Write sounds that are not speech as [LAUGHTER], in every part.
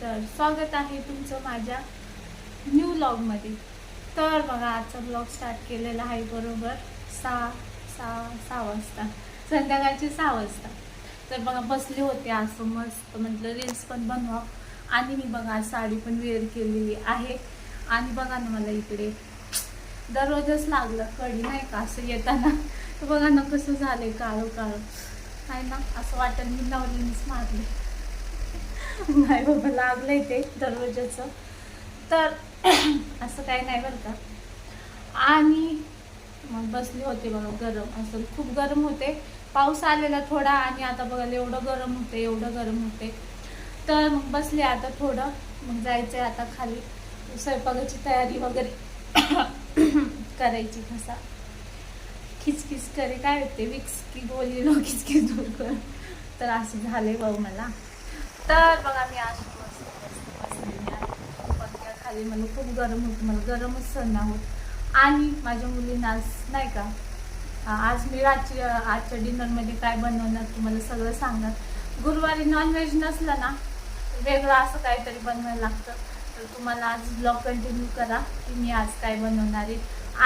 तर स्वागत आहे तुमचं माझ्या न्यू ब्लॉगमध्ये तर बघा आजचा ब्लॉग स्टार्ट केलेला आहे बरोबर सहा सहा सहा वाजता. संध्याकाळचे सहा वाजता. तर बघा बसले होते असं मस्त म्हटलं रील्स पण बनवा. आणि मी बघा साडी पण वेअर केलेली आहे. आणि बघा ना मला इकडे दररोजच लागलं कडी नाही का असं येताना. तर बघा ना कसं झालंय काळं काळं आहे ना असं वाटत मी नवरीनेच मारले. नाही बाबा लागलंय ते दरवाज्याचं तर [CLEARS THROAT] असं काही नाही बरं का. आणि मग बसले होते बघा गरम. असं खूप गरम होते. पाऊस आलेला थोडा आणि आता बघायला एवढं गरम होते एवढं गरम होते. तर मग बसले आता थोडं. मग जायचंय आता खाली. स्वयंपाकाची तयारी वगैरे [CLEARS THROAT] करायची कसा खिचखिच करे. काय होते? विक्स की गोली लो खिचखिच दूर कर. तर असं झालंय भाऊ मला. तर बघा मी आज मस्त मस्त खूप गरम होतं. मला गरमच सहन नाही होत. आणि माझ्या मुलींना आज नाही का आज मी रात्री आजच्या डिनरमध्ये काय बनवणार तुम्हाला सगळं सांगणार. गुरुवारी नॉनव्हेज नसलं ना वेगळं असं काहीतरी बनवायला लागतं. तर तुम्हाला आज ब्लॉग कंटिन्यू करा की मी आज काय बनवणार आहे.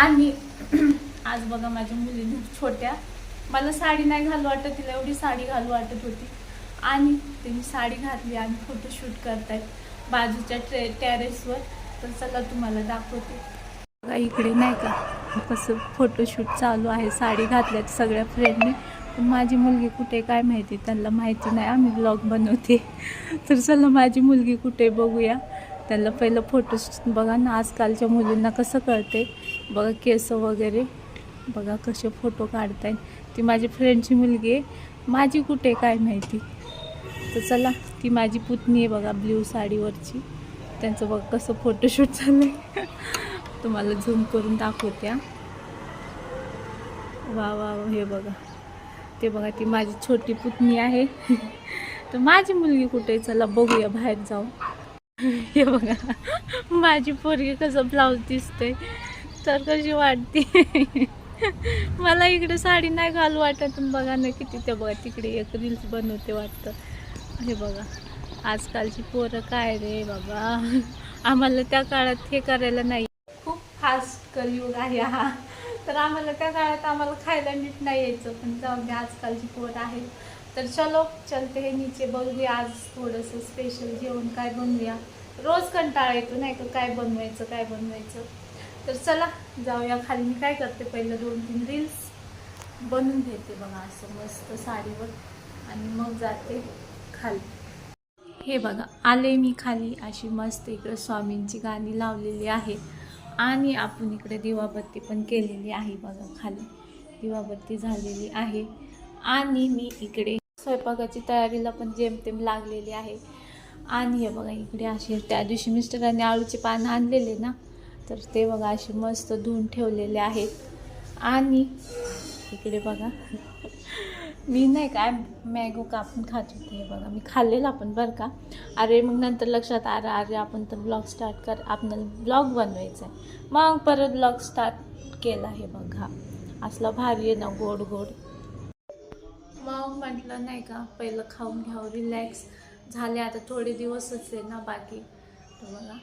आणि [CLEARS THROAT] आज बघा माझ्या मुलींना छोट्या. मला साडी नाही घालू वाटत तिला एवढी साडी घालू वाटत होती. आणि त्यांनी साडी घातली आणि फोटोशूट करतायत बाजूच्या ट्रे टेरेसवर तर चला तुम्हाला दाखवते. बघा इकडे नाही का कसं फोटोशूट चालू आहे. साडी घातल्यात सगळ्या फ्रेंडने पण माझी मुलगी कुठे काय माहिती त्यांना माहिती नाही. आम्ही ब्लॉग बनवते. [LAUGHS] तर चला माझी मुलगी कुठे बघूया. त्यांना पहिलं फोटो बघा ना आजकालच्या मुलींना कसं कळते बघा केस वगैरे. बघा कसे फोटो काढताय ती माझी फ्रेंडची मुलगी आहे. माझी कुठे काय माहिती. तर चला ती माझी पुतणी आहे बघा ब्ल्यू साडीवरची. त्यांचं बघा कसं फोटोशूट चाललं आहे तुम्हाला झूम करून दाखवते वा वा वा, हे बघा. ते बघा ती माझी छोटी पुतणी आहे. [LAUGHS] तर माझी मुलगी कुठे चला बघूया बाहेर जाऊ. [LAUGHS] हे बघा माझी पोरगी कसं ब्लाऊज दिसते तर कशी वाटते. [LAUGHS] मला इकडे साडी नाही घालू वाटत. बघा ना किती ते बघा तिकडे एक रील्स बनवते वाटतं. हे बघा आजकालची पोरं काय रे बाबा? आम्हाला त्या काळात हे करायला नाही. खूप फास्ट कलयुग आहे हा. तर आम्हाला त्या काळात आम्हाला खायला नीट नाही यायचं पण जाऊ दे आजकालची पोरं आहे तर चलो चलते हे नीचे बघूया आज थोडंसं स्पेशल जेवण काय बनवूया. रोज कंटाळा येतो नाही का काय बनवायचं काय बनवायचं. तर चला जाऊया खाली. मी काय करते पहिलं दोन तीन रील्स बनवून घेते बघा असं मस्त साडीवर. आणि मग जाते. खाली. हे बघा आले मी खाली अशी मस्त इकडे स्वामींची गाणी लावलेली आहे आणि आपण इकडे दिवाबत्ती पण केलेली आहे बघा खाली. दिवाबत्ती झालेली आहे. आणि मी इकडे स्वयंपाकाची तयारीला पण जेमतेम लागलेली आहे. आणि हे बघा इकडे असे त्या दिवशी मिस्टरांनी आळूचे पानं आणलेले ना तर ते बघा असे मस्त धुवून ठेवलेले आहेत. आणि इकडे बघा मी नाही काय मॅगो कापून खात होते हे बघा. मी खाल्लेलं आपण बरं का. अरे मग नंतर लक्षात आलं अरे आपण तर ब्लॉग स्टार्ट कर आपल्याला ब्लॉग बनवायचा आहे मग परत ब्लॉग स्टार्ट केला हे बघा. असला भारी आहे ना गोड गोड. मग म्हटलं नाही का पहिलं खाऊन घ्यावं रिलॅक्स झाले आता थोडे दिवसच आहे ना बाकी. तर बघा.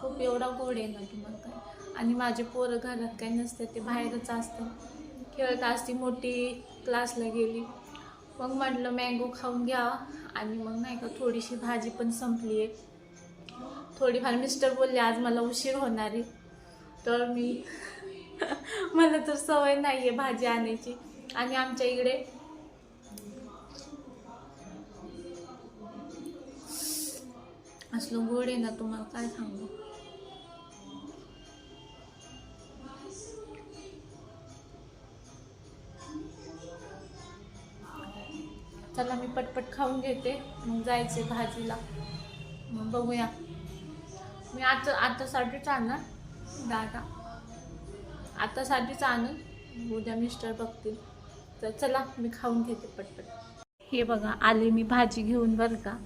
खूप एवढा गोड आहे ना तुम्हाला काय. आणि माझे पोरं घरात काही नसते ते बाहेरच असतात. खेळत असती मोठी क्लासला गेली. मग म्हटलं मँगो खाऊन घ्या. आणि मग नाही का थोडीशी भाजी पण संपली आहे थोडीफार मिस्टर बोलले आज मला उशीर होणार आहे. तर मी मला तर सवय नाही आहे भाजी आणायची. आणि आमच्या इकडे असलं गोड आहे ना तुम्हाला काय सांगू? खाऊन घेते. मग जायचे भाजीला. मग बघूया. मी आता आतासाठीच आणणार. दादा. आतासाठीच आणून उद्या मिस्टर बघतील. तर चला मी खाऊन घेते पटपट. हे बघा आले मी भाजी घेऊन बरं का.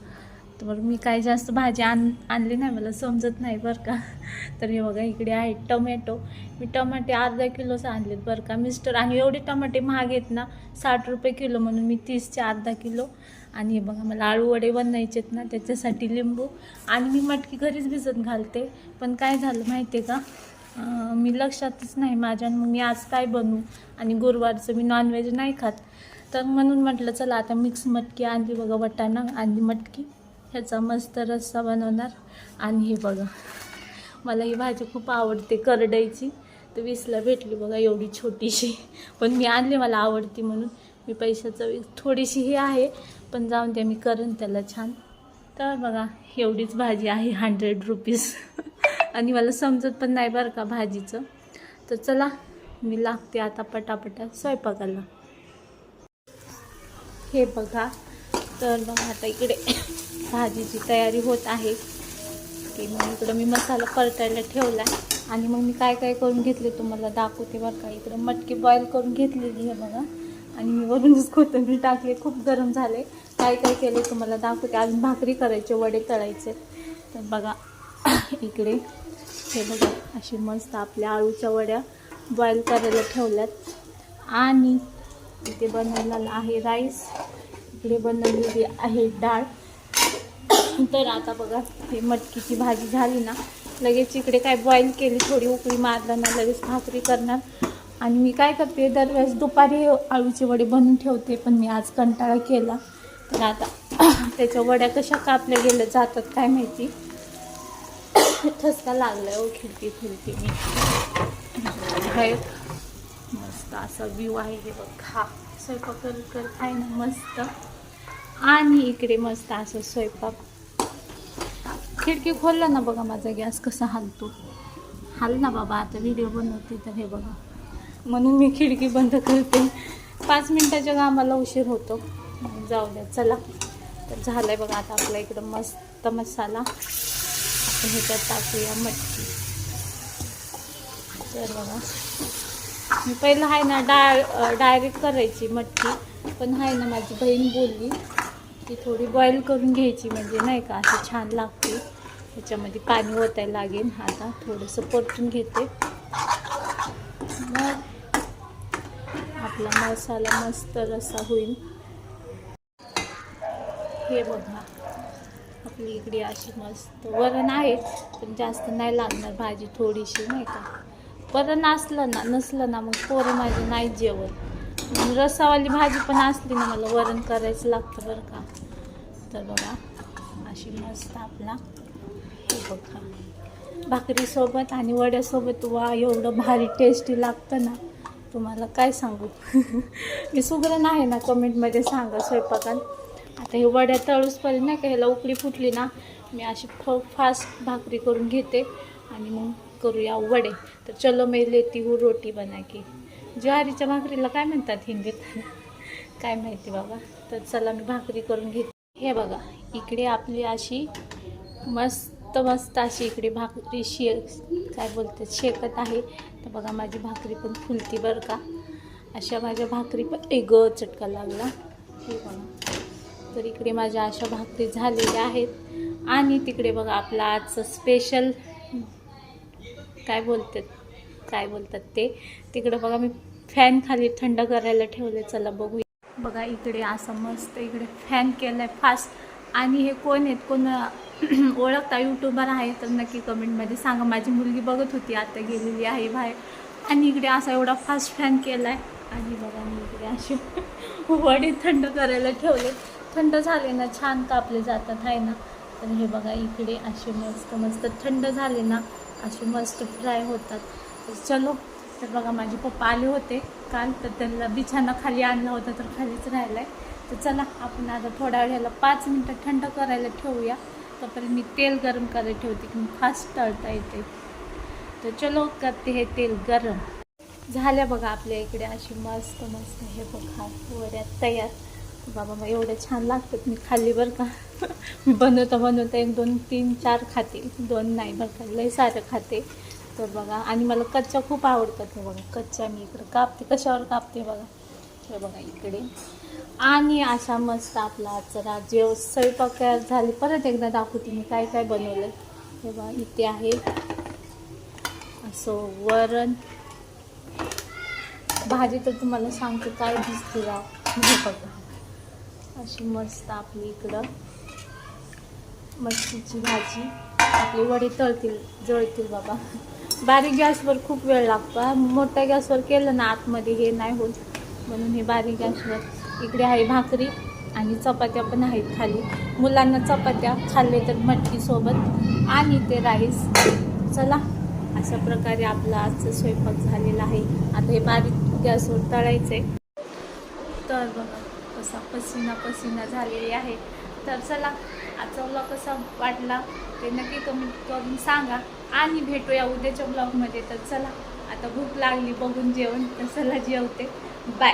तर मी काय जास्त भाजी आण आणली नाही मला समजत नाही बरं का. [LAUGHS] तर हे बघा इकडे आहे टोमॅटो. मी टमाटे अर्धा किलोच आणलेत बरं का. मिस्टर आणि एवढे टमाटे महाग आहेत ना साठ रुपये किलो म्हणून मी तीसचे अर्धा किलो. आणि हे बघा मला आळू वडे बनवायचे आहेत ना त्याच्यासाठी लिंबू. आणि मी मटकी घरीच भिजत घालते. पण काय झालं माहिती आहे का मी लक्षातच नाही माझ्या मग मी आज काय बनवू? आणि गुरुवारचं मी नॉनव्हेज नाही खात. तर म्हणून म्हटलं चला आता मिक्स मटकी आणली बघा वटाणा आणली मटकी. ह्याचा मस्त रस्सा बनवणार. आणि हे बघा मला ही भाजी खूप आवडते करडईची. तर वीसला भेटली बघा एवढी छोटीशी. पण मी आणली मला आवडती म्हणून. मी पैशाचं थोडीशी ही आहे पण जाऊन द्या मी करेन त्याला छान. तर बघा एवढीच भाजी आहे हंड्रेड रुपीज [LAUGHS] आणि मला समजत पण नाही बरं का भाजीचं. तर चला मी लागते आता पटापटा स्वयंपाकाला. हे बघा तर बघा आता इकडे. भाजीची तयारी होत आहे. की मग इकडं मी मसाला परतायला ठेवला आणि मग मी काय काय करून घेतले तुम्हाला दाखवते बरं का. इकडं मटकी बॉईल करून घेतलेली आहे बघा. आणि मी वरूनच कोथिंबीर टाकले. खूप गरम झाले. काय काय केले तुम्हाला दाखवते. अजून भाकरी करायचे वडे तळायचे. तर बघा [COUGHS] इकडे हे बघा अशी मस्त आपल्या आळूच्या वड्या बॉईल करायला ठेवल्यात. आणि इथे बनवलेला आहे राईस इकडे बनवलेली आहे डाळ. तर आता बघा ते मटकीची भाजी झाली ना लगेच इकडे काय बॉईल केली थोडी उकळी मारलं ना लगेच भाकरी करणार. आणि मी काय करते दरवेळेस दुपारी आळूचे वडे बनवून ठेवते पण मी आज कंटाळा केला. तर आता [CLEARS THROAT] त्याच्या वड्या कशा कापल्या गेल्या जातात काय माहिती. [CLEARS THROAT] ठसका लागलाय ओ खिडकी खिडकी. मी मस्त असा व्ह्यू आहे हे बघ. हा स्वयंपाक कर करत आहे ना मस्त. आणि इकडे मस्त असं स्वयंपाक खिडकी खोलला ना बघा माझा गॅस कसा हालतो. हाल ना बाबा आता व्हिडिओ बनवते तर हे बघा. म्हणून मी खिडकी बंद करते. पाच मिनटाच्या कामाला उशीर होतो. जाऊ द्या चला. तर झालं आहे बघा आता आपला इकडं मस्त मसाला. आपण ह्याच्यात टाकूया मटकी. तर बघा. मी पहिलं आहे ना डाळ डायरेक्ट करायची मटकी. पण आहे ना माझी बहीण बोलली ती थोडी बॉईल करून घ्यायची म्हणजे नाही का अशी छान लागते. त्याच्यामध्ये पाणी ओतायला लागेल. आता थोडंसं परतून घेते. मग आपला मसाला मस्त रसा होईल. हे बघा. आपली इकडे अशी मस्त वरण आहे पण जास्त नाही लागणार भाजी थोडीशी नाही का. वरण असलं ना नसलं ना मग पोरं माझं नाही जेवण रसावाली भाजी पण असली ना मला वरण करायचं लागतं बरं का. तर बघा अशी मस्त आपला हे बघा. भाकरीसोबत आणि वड्यासोबत वा एवढं भारी टेस्टी लागतं ना. तुम्हाला काय सांगू? [LAUGHS] मी सुगरण आहे ना कमेंटमध्ये सांगा स्वयंपाकात. आता हे वड्या तळूस तळूसपर्यंत नाही का ह्याला उकळी फुटली ना मी अशी फ फास्ट भाकरी करून घेते आणि मग करूया वडे. तर चलो मैं लेती हूँ रोटी बना की. ज्वारीच्या भाकरीला काय म्हणतात हिंदीत? काय माहिती बाबा. तर चला मी भाकरी करून घेते. हे बघा इकडे आपली अशी मस्त मस्त अशी इकडे भाकरी शे काय बोलतात शेकत आहे. तर बघा माझी भाकरी पण फुलती बरं का. अशा माझ्या भाकरी पण एक चटका लागला. हे बघा. तर इकडे माझ्या अशा भाकरी झालेल्या आहेत. आणि तिकडे बघा आपला आजचं स्पेशल काय बोलतात? काय बोलतात ते. तिकडं बघा मी फॅन खाली थंड करायला ठेवले चला बघूया. बघा इकडे असं मस्त इकडे फॅन केलाय फास्ट आणि हे कोण आहेत? कोण [CLEARS THROAT] ओळखता युट्यूबर आहे तर नक्की कमेंटमध्ये सांगा. माझी मुलगी बघत होती आता गेलेली आहे बाहेर. आणि इकडे असा एवढा फास्ट फॅन केलाय. आणि बघा मी इकडे असे [LAUGHS] वडी थंड करायला ठेवले. थंड झाले ना छान कापले जातात आहे ना? तर हे बघा इकडे असे मस्त मस्त थंड झाले ना असे मस्त फ्राय होतात. तर चलो तर बघा माझे पप्पा आले होते काल तर त्यांना बिछाना खाली आणला होता तर खालीच राहिला आहे तर चला आपण आता थोड्या वेळेला पाच मिनटं थंड करायला ठेवूया. तोपर्यंत मी तेल गरम करायला ठेवते की फास्ट तळता येते. तर चलो करते हे तेल गरम. झाल्या बघा आपल्या इकडे अशी मस्त मस्त हे बघा वड्या तयार. बाबा मग एवढ्या छान लागतात मी खाल्ली बरं का? मी [LAUGHS] बनवता बनवता एक दोन तीन चार खाते दोन नाही बरं का लय सारं खाते. तर बघा आणि मला कच्च्या खूप आवडतात हे बघा कच्च्या मी इकडं कापते कशावर कापते बघा. हे बघा इकडे. आणि अशा मस्त आपला आजचा जेव स्वयंपाक तयार झाले परत एकदा दाखवते मी काय काय बनवलं हे बघा इथे आहे. असं वरण. भाजी तर तुम्हाला सांगते काय दिसते हे बघा. अशी मस्त आपली इकडं मच्छीची भाजी. आपली वडे तळतील जळतील बाबा. बारीक गॅसवर खूप वेळ लागतो मोठ्या गॅसवर केलं ना आतमध्ये हे नाही होत. म्हणून हे बारीक गॅसवर इकडे आहे भाकरी आणि चपात्या पण आहेत खाली. मुलांना चपात्या खाल्ले तर मटकीसोबत आणि ते राईस. चला अशा प्रकारे आपला आजचा स्वयंपाक झालेला आहे. आता हे बारीक गॅसवर तळायचं आहे तर बघा कसा पसिना पसीना झालेली आहे. तर चला आजचा ब्लॉग कसा वाटला ते नक्की कमेंट करून सांगा. आणि भेटूया उद्याच्या ब्लॉगमध्ये तर चला आता भूक लागली बघून जेवण. तर चला जेवते. बाय